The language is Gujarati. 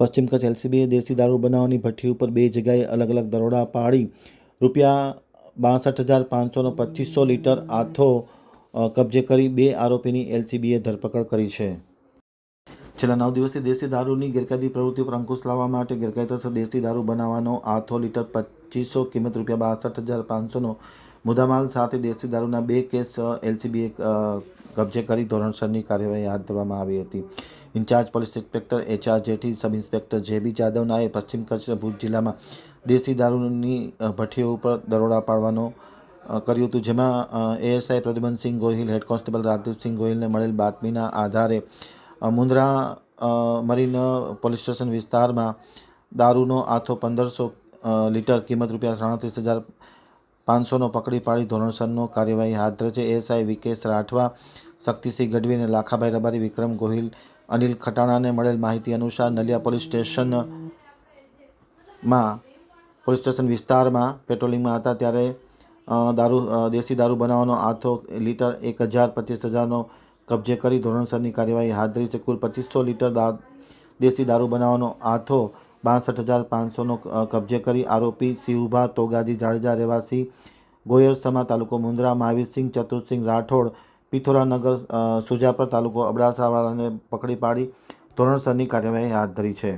પશ્ચિમ કચ્છ એલસીબીએ દેશી દારૂ બનાવવાની ભઠ્ઠી ઉપર બે જગ્યાએ અલગ અલગ દરોડા પાડી. રૂપિયા બાસઠ હજાર પાંચસોનો પચીસો લીટર આથો કબજે કરી બે આરોપીની એલસીબીએ ધરપકડ કરી છે. છેલ્લા નવ દિવસથી દેશી દારૂની ગેરકાયદી પ્રવૃત્તિ પર અંકુશ લાવવા માટે ગેરકાયદેસર દેશી દારૂ બનાવવાનો આથો લીટર પચીસો કિંમત રૂપિયા બાસઠ હજાર પાંચસોનો મુદ્દામાલ સાથે દેશી દારૂના બે કેસ એલસીબીએ કબજે કરી ધોરણસરની કાર્યવાહી હાથ ધરવામાં આવી હતી. In-charge police inspector HR Jethi, sub inspector J B જાદવનાએ પશ્ચિમ કચ્છ ભુજ જિલ્લામાં દેશી દારૂની ભઠ્ઠીઓ ઉપર દરોડા પાડવાનો કર્યું હતું. જેમાં ASI Pradyumansinh Gohil, head constable Rajdeepsinh ગોહિલને મળેલ બાતમીના આધારે મુંદ્રા મરીન પોલીસ સ્ટેશન વિસ્તારમાં દારૂનો આથો પંદરસો લીટર કિંમત રૂપિયા સાડત્રીસ હજાર પાંચસોનો પકડી પાડી ધોરણસરનો કાર્યવાહી હાથ ધરશે છે. એએસઆઈ વિકેશ રાઠવા, શક્તિસિંહ ગઢવી અને લાખાભાઈ રબારી, વિક્રમ ગોહિલ, અનિલ ખટાણાને મળેલ માહિતી અનુસાર નલિયા પોલીસ સ્ટેશનમાં પોલીસ સ્ટેશન વિસ્તારમાં પેટ્રોલિંગમાં હતા ત્યારે દારૂ દેશી દારૂ બનાવવાનો આથો લીટર એક હજાર પચીસ હજારનો કબજે કરી ધોરણસરની કાર્યવાહી હાથ ધરી છે. કુલ પચીસો લીટર દેશી દારૂ બનાવવાનો આથો બાસઠ હજાર પાંચસોનો કબજે કરી આરોપી સિંહુભા તોગાજી જાડેજા રહેવાસી ગોયરસમા તાલુકો મુન્દ્રા મહાવીરસિંહ ચતુરસિંહ રાઠોડ, પિથોરાનગર સુજાપર તાલુકો અબડાસાવાળાને પકડી પાડી ધોરણસરની કાર્યવાહી હાથ ધરી છે.